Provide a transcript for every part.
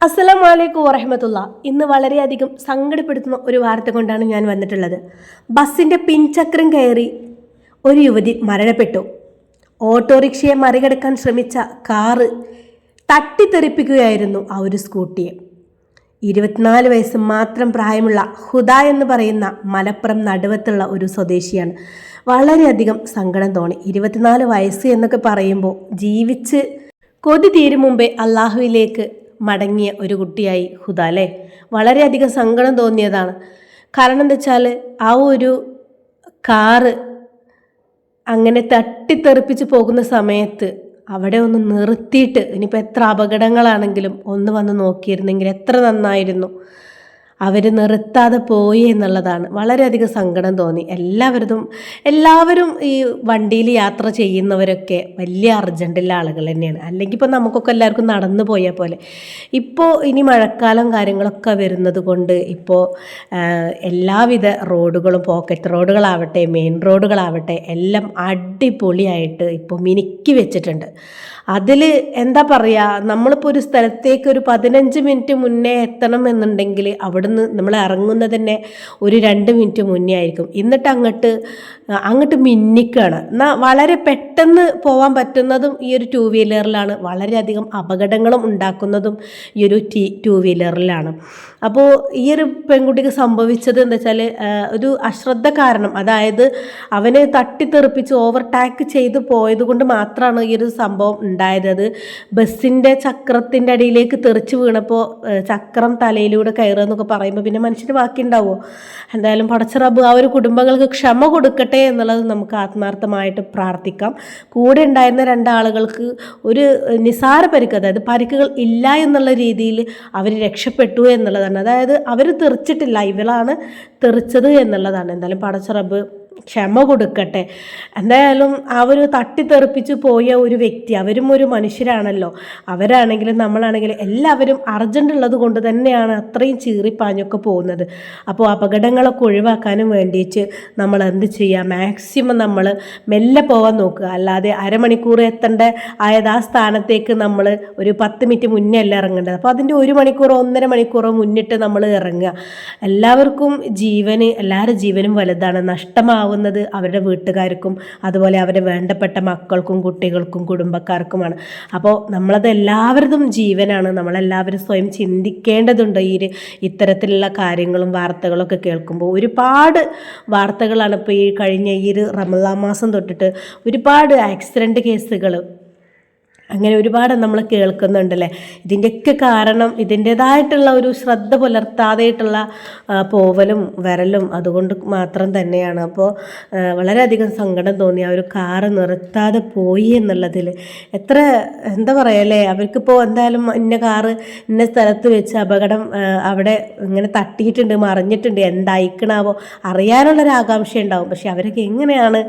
അസ്സലാം വലൈക്കും വറഹമത്തുള്ള. ഇന്ന് വളരെയധികം സങ്കടപ്പെടുത്തുന്ന ഒരു വാർത്ത കൊണ്ടാണ് ഞാൻ വന്നിട്ടുള്ളത്. ബസ്സിന്റെ പിൻചക്രം കയറി ഒരു യുവതി മരണപ്പെട്ടു. ഓട്ടോറിക്ഷയെ മറികടക്കാൻ ശ്രമിച്ച കാറ് തട്ടിത്തെറിപ്പിക്കുകയായിരുന്നു ആ ഒരു സ്കൂട്ടിയെ. ഇരുപത്തിനാല് വയസ്സ് മാത്രം പ്രായമുള്ള ഹുദ എന്ന് പറയുന്ന മലപ്പുറം നടുവത്തുള്ള ഒരു സ്വദേശിയാണ്. വളരെയധികം സങ്കടം തോന്നി. ഇരുപത്തിനാല് വയസ്സ് എന്നൊക്കെ പറയുമ്പോൾ ജീവിച്ച് കൊതി തീരും മുമ്പേ അള്ളാഹുവിലേക്ക് മടങ്ങിയ ഒരു കുട്ടിയായി ഹുദ അല്ലേ? വളരെയധികം സങ്കടം തോന്നിയതാണ്. കാരണം എന്താ വെച്ചാൽ ആ ഒരു കാറ് അങ്ങനെ തട്ടിത്തെറിപ്പിച്ച് പോകുന്ന സമയത്ത് അവിടെ ഒന്ന് നിർത്തിയിട്ട് ഇനിയിപ്പോൾ എത്ര അപകടങ്ങളാണെങ്കിലും ഒന്ന് വന്ന് നോക്കിയിരുന്നെങ്കിൽ എത്ര നന്നായിരുന്നു. അവർ നിർത്താതെ പോയി എന്നുള്ളതാണ്. വളരെയധികം സങ്കടം തോന്നി. എല്ലാവരും എല്ലാവരും ഈ വണ്ടിയിൽ യാത്ര ചെയ്യുന്നവരൊക്കെ വലിയ അർജന്റുള്ള ആളുകൾ തന്നെയാണ്. അല്ലെങ്കിൽ ഇപ്പോൾ നമുക്കൊക്കെ എല്ലാവർക്കും നടന്നു പോയ പോലെ. ഇപ്പോൾ ഇനി മഴക്കാലം കാര്യങ്ങളൊക്കെ വരുന്നത് കൊണ്ട് ഇപ്പോൾ എല്ലാവിധ റോഡുകളും പോക്കറ്റ് റോഡുകളാവട്ടെ മെയിൻ റോഡുകളാവട്ടെ എല്ലാം അടിപൊളിയായിട്ട് ഇപ്പോൾ മിനുക്കി വെച്ചിട്ടുണ്ട്. അതിൽ എന്താ പറയുക നമ്മളിപ്പോൾ ഒരു സ്ഥലത്തേക്ക് ഒരു പതിനഞ്ച് മിനിറ്റ് മുന്നേ എത്തണം എന്നുണ്ടെങ്കിൽ അവിടുന്ന് നമ്മൾ ഇറങ്ങുന്നത് തന്നെ ഒരു രണ്ട് മിനിറ്റ് മുന്നേ ആയിരിക്കും. എന്നിട്ട് അങ്ങോട്ട് അങ്ങോട്ട് മിന്നിക്കുകയാണ് എന്നാൽ വളരെ പെട്ടെന്ന് പോകാൻ പറ്റുന്നതും ഈ ഒരു ടൂ വീലറിലാണ് വളരെയധികം അപകടങ്ങളും ഉണ്ടാക്കുന്നതും ഈ ഒരു ടി ടൂ വീലറിലാണ് അപ്പോൾ ഈ ഒരു പെൺകുട്ടിക്ക് സംഭവിച്ചത് എന്താ വെച്ചാൽ ഒരു അശ്രദ്ധ കാരണം. അതായത് അവനെ തട്ടിത്തെറിപ്പിച്ച് ഓവർടാക്ക് ചെയ്ത് പോയത് കൊണ്ട് മാത്രമാണ് ഈ ഒരു സംഭവം ഉണ്ടായത്. ബസ്സിന്റെ ചക്രത്തിന്റെ അടിയിലേക്ക് തെറിച്ച് വീണപ്പോൾ ചക്രം തലയിലൂടെ കയറുക എന്നൊക്കെ പറയുമ്പോൾ പിന്നെ മനുഷ്യന് ബാക്കി ഉണ്ടാവുമോ എന്തായാലും പടച്ചറബ് ആ ഒരു കുടുംബങ്ങൾക്ക് ക്ഷമ കൊടുക്കട്ടെ എന്നുള്ളത് നമുക്ക് ആത്മാർത്ഥമായിട്ട് പ്രാർത്ഥിക്കാം. കൂടെ ഉണ്ടായിരുന്ന രണ്ടാളുകൾക്ക് ഒരു നിസാര പരിക്ക് അതായത് പരിക്കുകൾ ഇല്ല എന്നുള്ള രീതിയിൽ അവർ രക്ഷപ്പെട്ടു എന്നുള്ളതാണ്. അതായത് അവർ തെറിച്ചിട്ടില്ല ഇവളാണ് തെറിച്ചത് എന്നുള്ളതാണ്. എന്തായാലും പടച്ചിറബ് ക്ഷമ കൊടുക്കട്ടെ. എന്തായാലും അവർ തട്ടിത്തെറിപ്പിച്ച് പോയ ഒരു വ്യക്തി അവരും ഒരു മനുഷ്യരാണല്ലോ. അവരാണെങ്കിലും നമ്മളാണെങ്കിലും എല്ലാവരും അർജന്റ് ഉള്ളത് കൊണ്ട് തന്നെയാണ് അത്രയും ചീറിപ്പാഞ്ഞൊക്കെ പോകുന്നത്. അപ്പോൾ അപകടങ്ങളൊക്കെ ഒഴിവാക്കാനും വേണ്ടിയിട്ട് നമ്മൾ എന്ത് ചെയ്യുക മാക്സിമം നമ്മൾ മെല്ലെ പോകാൻ നോക്കുക. അല്ലാതെ അരമണിക്കൂർ എത്തേണ്ട ആയത് ആ സ്ഥാനത്തേക്ക് നമ്മൾ ഒരു പത്ത് മിനിറ്റ് മുന്നേ അല്ല ഇറങ്ങേണ്ടത്? അപ്പോൾ അതിന്റെ ഒരു മണിക്കൂറോ ഒന്നര മണിക്കൂറോ മുന്നിട്ട് നമ്മൾ ഇറങ്ങുക. എല്ലാവർക്കും ജീവന് എല്ലാവരുടെ ജീവനും വലുതാണ്. നഷ്ടമാവുന്നത് അവരുടെ വീട്ടുകാർക്കും അതുപോലെ അവരെ വേണ്ടപ്പെട്ട മക്കൾക്കും കുട്ടികൾക്കും കുടുംബക്കാർക്കുമാണ്. അപ്പോൾ നമ്മളത് എല്ലാവരതും ജീവനാണ്. നമ്മളെല്ലാവരും സ്വയം ചിന്തിക്കേണ്ടതുണ്ട് ഈ ഇത്തരത്തിലുള്ള കാര്യങ്ങളും വാർത്തകളൊക്കെ കേൾക്കുമ്പോൾ. ഒരുപാട് വാർത്തകളാണ് ഇപ്പോൾ ഈ കഴിഞ്ഞ ഈ ഒരു റമലാ മാസം തൊട്ടിട്ട് ഒരുപാട് ആക്സിഡന്റ് കേസുകൾ അങ്ങനെ ഒരുപാട് നമ്മൾ കേൾക്കുന്നുണ്ടല്ലേ? ഇതിന്റെയൊക്കെ കാരണം ഇതിന്റെതായിട്ടുള്ള ഒരു ശ്രദ്ധ പുലർത്താതെയിട്ടുള്ള പോവലും വരലും അതുകൊണ്ട് മാത്രം തന്നെയാണ്. അപ്പോൾ വളരെയധികം സങ്കടം തോന്നി. ആ ഒരു കാറ് നിർത്താതെ പോയി എന്നുള്ളതിൽ എത്ര എന്താ പറയല്ലേ? അവർക്കിപ്പോൾ എന്തായാലും ഇന്ന കാറ് ഇന്ന സ്ഥലത്ത് വെച്ച് അപകടം അവിടെ ഇങ്ങനെ തട്ടിയിട്ടുണ്ട് മറിഞ്ഞിട്ടുണ്ട് എന്തായിക്കണാവോ അറിയാനുള്ളൊരു ആകാംക്ഷ ഉണ്ടാവും പക്ഷെ അവരൊക്കെ എങ്ങനെയാണ്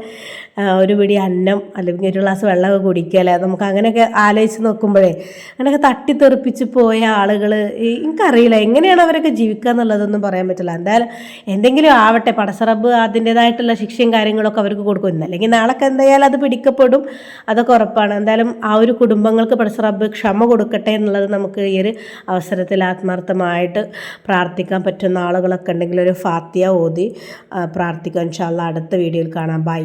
ഒരു പിടി അന്നം അല്ലെങ്കിൽ ഒരു ഗ്ലാസ് വെള്ളമൊക്കെ കുടിക്കുക അല്ലേ? നമുക്ക് അങ്ങനെയൊക്കെ ആലോചിച്ച് നോക്കുമ്പോഴേ അങ്ങനെയൊക്കെ തട്ടിത്തെറിപ്പിച്ച് പോയ ആളുകൾ എനിക്കറിയില്ല എങ്ങനെയാണ് അവരൊക്കെ ജീവിക്കുക എന്നുള്ളതൊന്നും പറയാൻ പറ്റില്ല. എന്തായാലും എന്തെങ്കിലും ആവട്ടെ പടസറബ് അതിന്റെതായിട്ടുള്ള ശിക്ഷയും കാര്യങ്ങളൊക്കെ അവർക്ക് കൊടുക്കും. അല്ലെങ്കിൽ നാളൊക്കെ എന്തായാലും അത് പിടിക്കപ്പെടും. അതൊക്കെ ഉറപ്പാണ്. എന്തായാലും ആ ഒരു കുടുംബങ്ങൾക്ക് പടസറബ് ക്ഷമ കൊടുക്കട്ടെ എന്നുള്ളത് നമുക്ക് ഈ ഒരു അവസരത്തിൽ ആത്മാർത്ഥമായിട്ട് പ്രാർത്ഥിക്കാൻ പറ്റുന്ന ആളുകളൊക്കെ ഉണ്ടെങ്കിൽ ഒരു ഫാത്തിയ ഓതി പ്രാർത്ഥിക്കാം ഇൻഷാല്ല അടുത്ത വീഡിയോയിൽ കാണാം. ബൈ